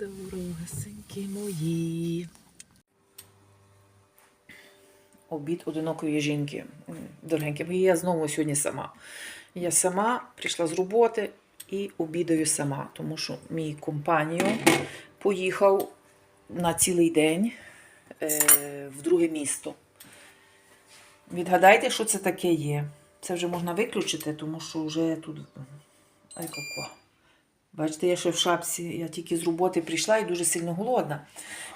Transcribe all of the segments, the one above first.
Дорогасенькі мої. Обід одинокої жінки. Дорогенькі мої, я знову сьогодні сама. Я сама прийшла з роботи і обідаю сама, тому що мій компанію поїхав на цілий день е, в друге місто. Відгадайте, що це таке є. Це вже можна виключити, тому що вже тут. Ай. Бачите, я ще в шапці, я тільки з роботи прийшла і дуже сильно голодна.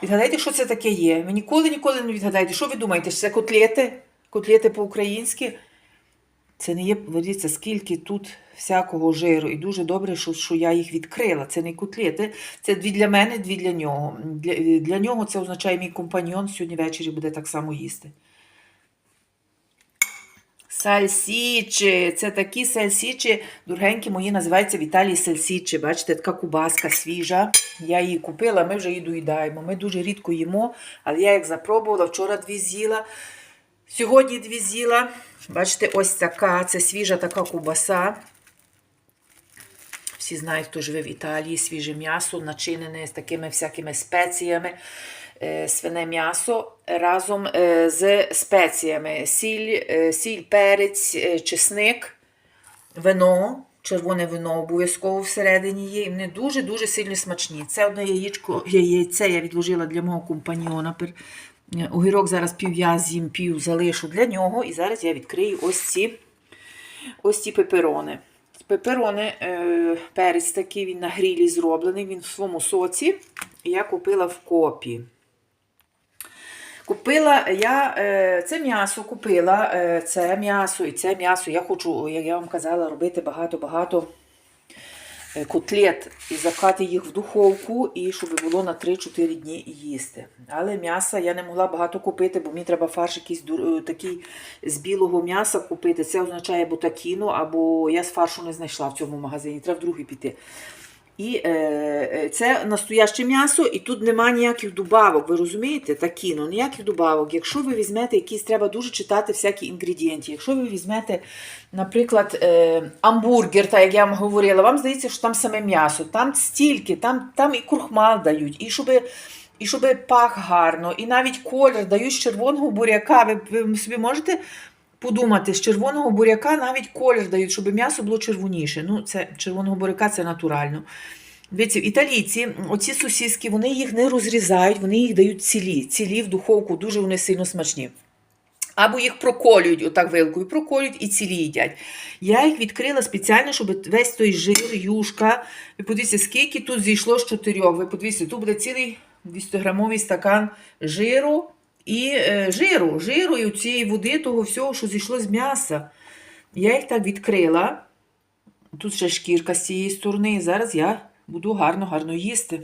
Відгадайте, що це таке є. Ви ніколи ніколи не відгадаєте. Що ви думаєте? що Це котлети? Котлети по-українськи? Це не є, дивіться, скільки тут всякого жиру. І дуже добре, що, що я їх відкрила. Це не котлети, це дві для мене, дві для нього. Для, для нього це означає мій компаньон сьогодні ввечері буде так само їсти. Сальсічі. Це такі сальсічі, дорогенькі мої, називаються в Італії сальсічі. Бачите, така кубаска свіжа. Я її купила, ми вже її доїдаємо. Ми дуже рідко їмо, але я як запробувала, вчора дві з'їла. Сьогодні дві з'їла. Бачите, ось така, це свіжа така кубаса. Всі знають, хто живе в Італії, свіже м'ясо, начинене з такими всякими спеціями. Е, Свине м'ясо разом е, з спеціями: сіль, е, сіль, перець, чесник, вино, червоне вино обов'язково всередині є. І вони дуже-дуже сильно смачні. Це одне яєчко, яйце я відложила для мого компаньйона. Огірок зараз пів я з'їм, пів залишу для нього. І зараз я відкрию ось ці, ось ці пеперони. Пеперони, перець такий, він на грілі зроблений, він в своєму соці. Я купила в копі. Купила я е, це м'ясо купила, е, це м'ясо і це м'ясо. Я хочу, як я вам казала, робити багато-багато е, котлет і запхати їх в духовку, і щоб було на 3-4 дні їсти. Але м'яса я не могла багато купити, бо мені треба фарш якийсь такий з білого м'яса купити. Це означає бутакіно, або я з фаршу не знайшла в цьому магазині, треба в другий піти. І е, е, це настояще м'ясо, і тут нема ніяких добавок. Ви розумієте? Такі, ну ніяких добавок. Якщо ви візьмете якісь, треба дуже читати всякі інгредієнти. Якщо ви візьмете, наприклад, е, амбургер, так як я вам говорила, вам здається, що там саме м'ясо, там стільки, там, там і курхмал дають, і щоб. І щоб пах гарно, і навіть колір дають з червоного буряка. Ви, ви собі можете подумати, з червоного буряка навіть колір дають, щоб м'ясо було червоніше. Ну, це червоного буряка це натурально. Дивіться, італійці, оці сосиски, вони їх не розрізають, вони їх дають цілі. Цілі в духовку, дуже вони сильно смачні. Або їх проколюють отак вилкою, проколюють і цілі їдять. Я їх відкрила спеціально, щоб весь той жир, юшка. Ви подивіться, скільки тут зійшло з чотирьох. Ви подивіться, тут буде цілий 200-грамовий стакан жиру і е, жиру, жиру і цієї води, того всього, що зійшло з м'яса. Я їх так відкрила. Тут ще шкірка з цієї сторони. І зараз я буду гарно-гарно їсти.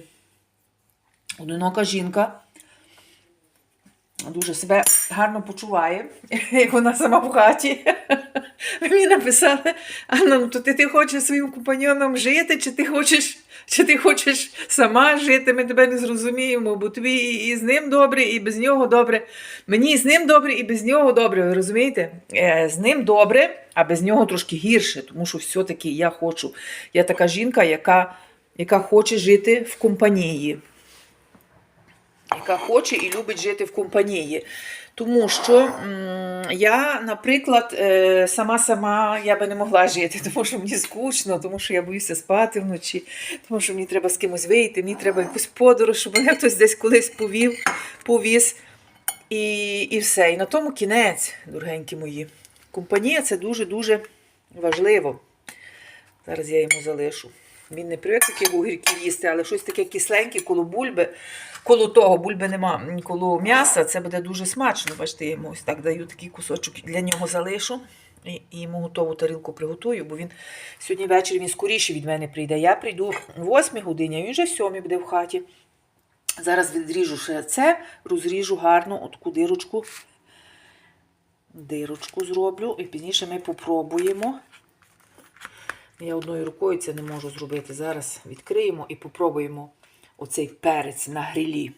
Одинока жінка дуже себе гарно почуває, як вона сама в хаті. Мені написали, Анна, ну то ти, ти хочеш своїм компаньоном жити, чи ти хочеш, чи ти хочеш сама жити? Ми тебе не зрозуміємо, бо тобі і, і з ним добре, і без нього добре. Мені і з ним добре, і без нього добре. Ви розумієте? Е, З ним добре, а без нього трошки гірше, тому що все-таки я хочу. Я така жінка, яка, яка хоче жити в компанії яка хоче і любить жити в компанії. Тому що я, наприклад, е, сама-сама я би не могла жити, тому що мені скучно, тому що я боюся спати вночі, тому що мені треба з кимось вийти, мені треба якусь подорож, щоб мене хтось десь колись повів, повіз. І, і все. І на тому кінець, дорогенькі мої. Компанія це дуже-дуже важливо. Зараз я йому залишу. Він не привик такі огірки їсти, але щось таке кисленьке коло бульби. Коло того бульби нема, коло м'яса, це буде дуже смачно. Бачите, я йому ось так даю такий кусочок для нього залишу. І йому готову тарілку приготую, бо він сьогодні ввечері він скоріше від мене прийде. Я прийду в 8 годині, а він вже в 7 буде в хаті. Зараз відріжу ще це, розріжу гарно отку дирочку. Дирочку зроблю, і пізніше ми попробуємо. Я одною рукою це не можу зробити. Зараз відкриємо і попробуємо оцей перець на грилі,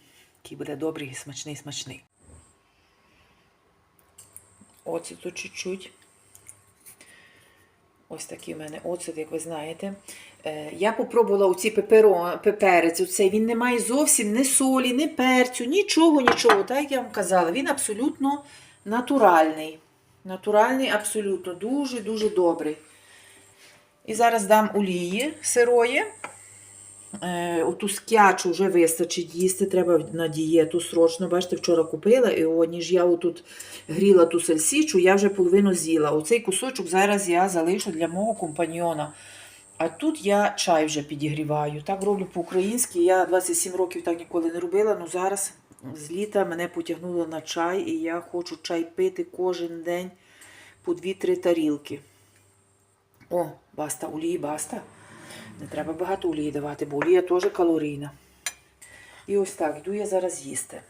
який буде добрий, і смачний, смачний. Оцету чуть-чуть. Ось такий в мене оцет, як ви знаєте. Е, Я попробувала оці пеперо, пеперець. Оцей. Він не має зовсім ні солі, ні перцю, нічого, нічого. Так як я вам казала, він абсолютно натуральний. Натуральний, абсолютно, дуже-дуже добрий. І зараз дам олії сирої. Е, оту скячу вже вистачить їсти, треба на дієту срочно. Бачите, вчора купила, і о, ніж я отут гріла ту сальсічу, я вже половину з'їла. Оцей кусочок зараз я залишу для мого компаньйона. А тут я чай вже підігріваю. Так роблю по-українськи. Я 27 років так ніколи не робила, але зараз з літа мене потягнуло на чай, і я хочу чай пити кожен день по 2-3 тарілки. О, баста, олії, баста. Не треба багато олії давати, бо олія теж калорійна. І ось так, йду я зараз їсти.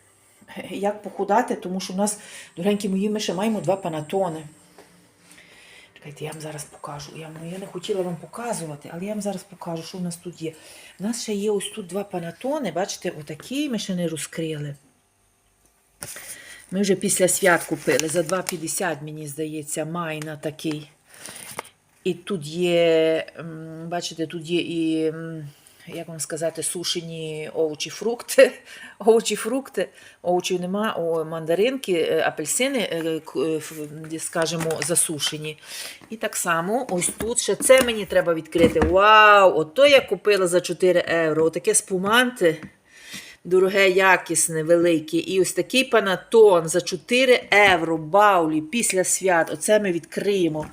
Як похудати, тому що у нас, дорогенькі мої, ми ще маємо два панатони. Чекайте, я вам зараз покажу. Я, ну, я не хотіла вам показувати, але я вам зараз покажу, що в нас тут є. У нас ще є ось тут два панатони, бачите, отакі ми ще не розкрили. Ми вже після свят купили за 2,50, мені здається, майна такий. І тут є, бачите, тут є і, як вам сказати, сушені овочі, фрукти. Овочі, фрукти, овочів нема, о, мандаринки, е, апельсини, е, е, скажімо, засушені. І так само, ось тут ще це мені треба відкрити. Вау! Ото я купила за 4 євро. Отаке спуманти. Дороге, якісне, велике. І ось такий панатон за 4 євро баулі після свят. Оце ми відкриємо.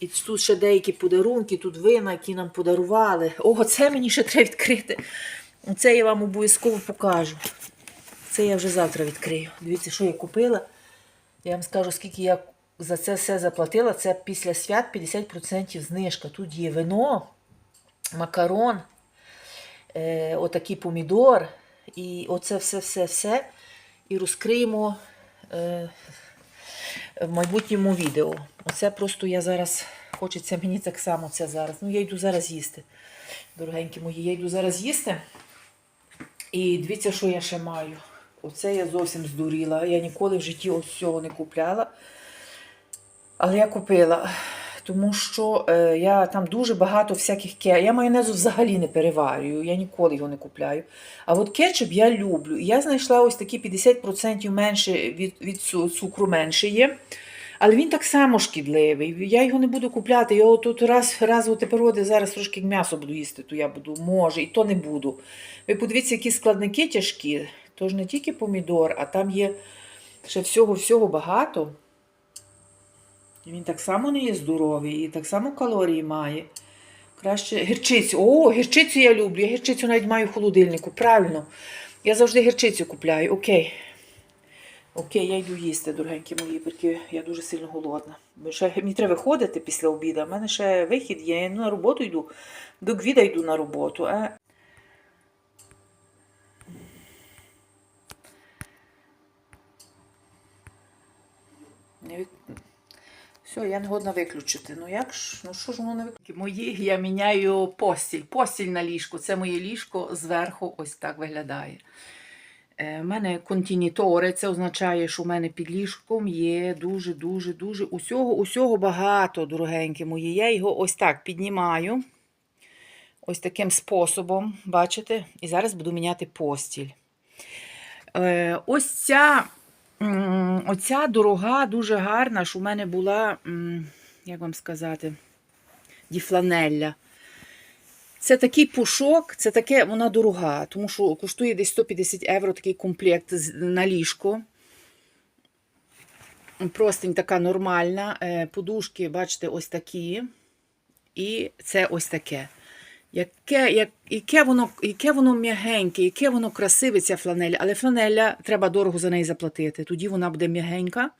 І тут ще деякі подарунки, тут вина, які нам подарували. О, це мені ще треба відкрити. Це я вам обов'язково покажу. Це я вже завтра відкрию. Дивіться, що я купила. Я вам скажу, скільки я за це все заплатила. Це після свят 50% знижка. Тут є вино, макарон, е, отакий помідор. І оце все-все-все. І розкриємо е, в майбутньому відео. Оце просто я зараз, хочеться мені так само це зараз. Ну, я йду зараз їсти. Дорогенькі мої, я йду зараз їсти. І дивіться, що я ще маю. Оце я зовсім здуріла. Я ніколи в житті ось цього не купляла. Але я купила. Тому що е, я там дуже багато всяких ке. Я майонезу взагалі не переварюю, я ніколи його не купляю. А от кетчуп я люблю. І я знайшла ось такі 50% менше від, від цукру менше є. Але він так само шкідливий. Я його не буду купляти. Я тут раз, раз от тепер от зараз трошки м'ясо буду їсти, то я буду, може, і то не буду. Ви подивіться, які складники тяжкі. Тож не тільки помідор, а там є ще всього-всього багато. І Він так само не є здоровий, і так само калорії має. Краще гірчицю. О, гірчицю я люблю. Я гірчицю навіть маю в холодильнику. Правильно. Я завжди гірчицю купляю. Окей. Окей, я йду їсти, дорогенькі мої, porque я дуже сильно голодна. Ще мені треба виходити після обіду. У мене ще вихід є. Я на роботу йду. До гвіда йду на роботу. А... Все, я не годна виключити. Ну як ж? Ну що ж воно не виключити? Мої я міняю постіль. Постіль на ліжко. Це моє ліжко зверху ось так виглядає. У мене контінітори, це означає, що в мене під ліжком є дуже-дуже дуже усього, усього багато, дорогенькі мої. Я його ось так піднімаю. Ось таким способом, бачите? І зараз буду міняти постіль. Е, ось ця, оця дорога дуже гарна, що в мене була, як вам сказати, діфланелля. Це такий пушок, це таке, вона дорога, тому що коштує десь 150 євро такий комплект на ліжко. Простень така нормальна. Е, Подушки, бачите, ось такі. І це ось таке. Яке, як, яке, воно, яке воно м'ягеньке, яке воно красиве, ця фланеля. Але фланеля треба дорого за неї заплатити. Тоді вона буде м'ягенька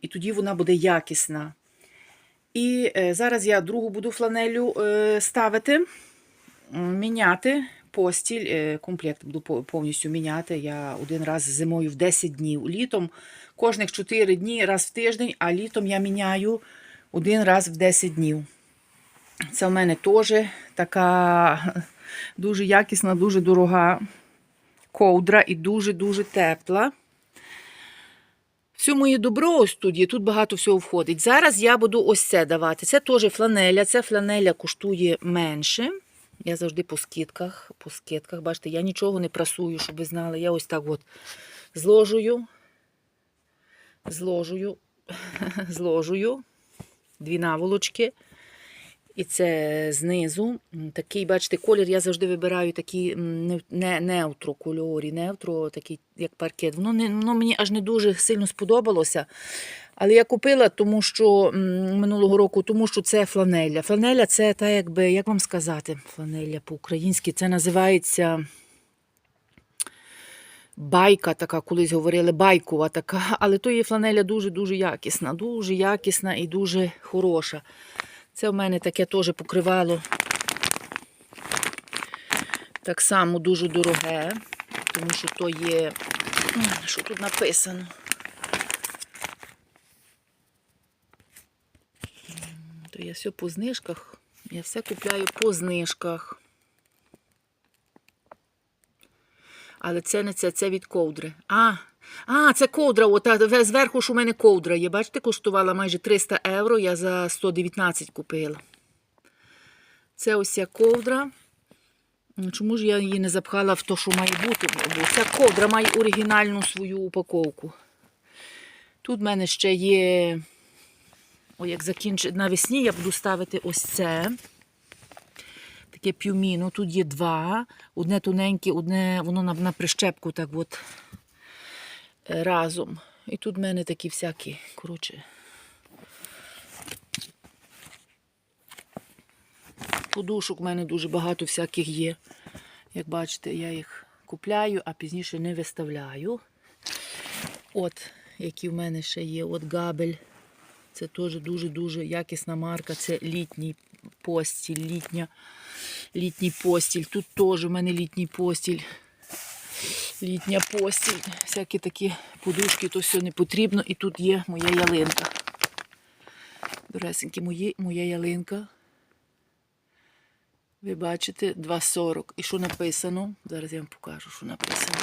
і тоді вона буде якісна. І е, зараз я другу буду фланелю е, ставити, міняти постіль, е, комплект буду повністю міняти. Я один раз зимою в 10 днів. Літом кожних 4 дні, раз в тиждень, а літом я міняю один раз в 10 днів. Це в мене теж така дуже якісна, дуже дорога ковдра і дуже-дуже тепла. Все моє добро ось тут тут багато всього входить. Зараз я буду ось це давати. Це теж фланеля. Це фланеля коштує менше. Я завжди по скидках, по скидках, бачите, я нічого не прасую, щоб ви знали. Я ось так от зложую, зложую, зложую дві наволочки. І це знизу. Такий, бачите, колір я завжди вибираю такий не, неутро кольорі, неутро, такий як паркет. Воно, не, воно мені аж не дуже сильно сподобалося. Але я купила, тому що минулого року, тому що це фланеля. Фланеля це та якби, як вам сказати, фланеля по-українськи, це називається. Байка така, колись говорили, байкова така, але то є фланеля дуже-дуже якісна, дуже якісна і дуже хороша. Це в мене таке теж покривало так само дуже дороге, тому що то є. Що тут написано? То я все по знижках. Я все купляю по знижках. Але це не це, це від ковдри. А, а це ковдра. Ота, зверху ж у мене ковдра є. Бачите, коштувала майже 300 євро. Я за 119 купила. Це ось ця ковдра. Ну, Чому ж я її не запхала в те, що має бути? Ця ковдра має оригінальну свою упаковку. Тут в мене ще є. О, як закінчить навесні, я буду ставити ось це. Таке п'юміно. Тут є два. Одне тоненьке, одне воно на, на прищепку так от е, разом. І тут в мене такі всякі, коротше. Подушок в мене дуже багато всяких є. Як бачите, я їх купляю, а пізніше не виставляю. От, які в мене ще є. От габель. Це теж дуже-дуже якісна марка. Це літній постіль, літня, літній постіль. Тут теж в мене літній постіль. Літня постіль. Всякі такі подушки, то все не потрібно. І тут є моя ялинка. Доресенькі, мої, моя ялинка. Ви бачите 2,40. І що написано? Зараз я вам покажу, що написано.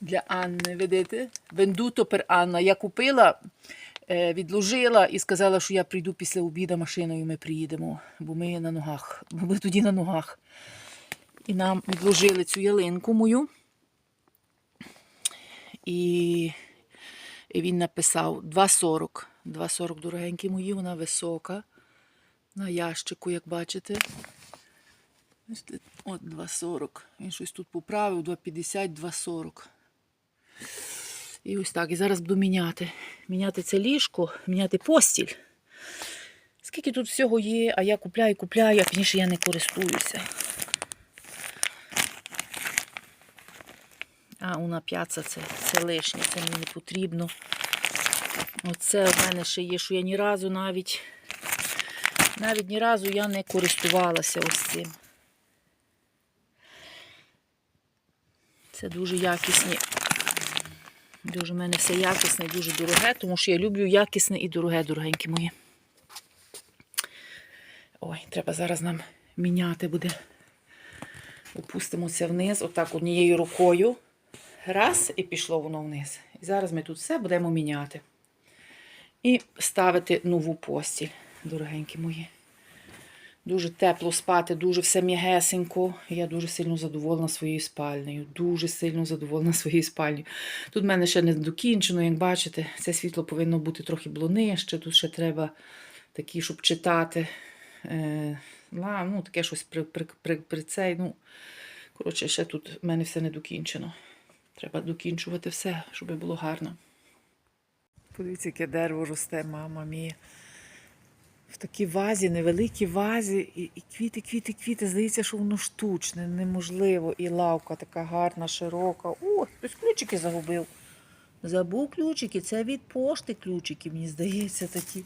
Для Анни, видите? Вендуто пер Анна. Я купила, відложила і сказала, що я прийду після обіду машиною, ми приїдемо, бо ми на ногах. Бо ми тоді на ногах. І нам відложили цю ялинку мою. І, і він написав 2,40. 2,40 дорогенькі мої, вона висока. На ящику, як. Бачите, От 2,40. Він щось тут поправив, 2,50, 2,40. І ось так. І зараз буду міняти. Міняти це ліжко, міняти постіль. Скільки тут всього є, а я купляю, купляю, а пізніше я не користуюся. А, уна п'яца це, це лишнє, це мені не потрібно. Оце в мене ще є, що я ні разу навіть, навіть ні разу я не користувалася ось цим. Це дуже якісні. Дуже в мене все якісне і дуже дороге, тому що я люблю якісне і дороге, дорогенькі мої. Ой, треба зараз нам міняти буде. Опустимося вниз, отак однією рукою. Раз, і пішло воно вниз. І зараз ми тут все будемо міняти. І ставити нову постіль, дорогенькі мої. Дуже тепло спати, дуже все м'ягесенько. Я дуже сильно задоволена своєю спальнею. Дуже сильно задоволена своєю спальнею. Тут в мене ще не докінчено, як бачите, це світло повинно бути трохи було нижче. Тут ще треба такі, щоб читати. Е, ну, таке щось при, при, при, при цей. Ну, коротше, ще тут в мене все не докінчено. Треба докінчувати все, щоб було гарно. Подивіться, яке дерево росте, мама мія. В такій вазі, невеликій вазі, і, і квіти, квіти, квіти. Здається, що воно штучне, неможливо. І лавка така гарна, широка. О, хтось ключики загубив. Забув ключики. Це від пошти ключики, мені здається, такі.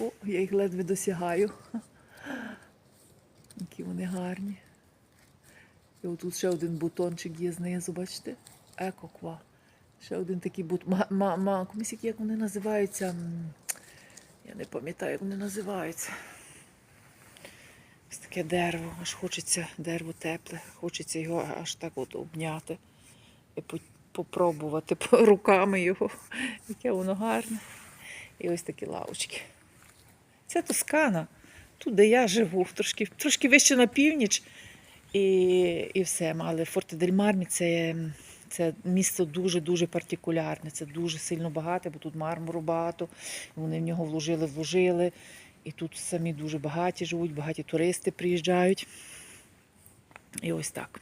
О, я їх ледве досягаю. Які вони гарні. І отут ще один бутончик є знизу, бачите? Екоква. Ще один такий бут. Ма, комусь як вони називаються. Я не пам'ятаю, як вони називаються. Ось таке дерево, аж хочеться дерево тепле, хочеться його аж так от обняти і по- попробувати руками його, яке воно гарне. І ось такі лавочки. Це Тоскана, тут, де я живу, трошки, трошки вище на північ. І, і все. Але Форте дель Мармі це, це місце дуже-дуже партикулярне, це дуже сильно багате, бо тут мармуру багато. Вони в нього вложили, вложили. І тут самі дуже багаті живуть, багаті туристи приїжджають. І ось так.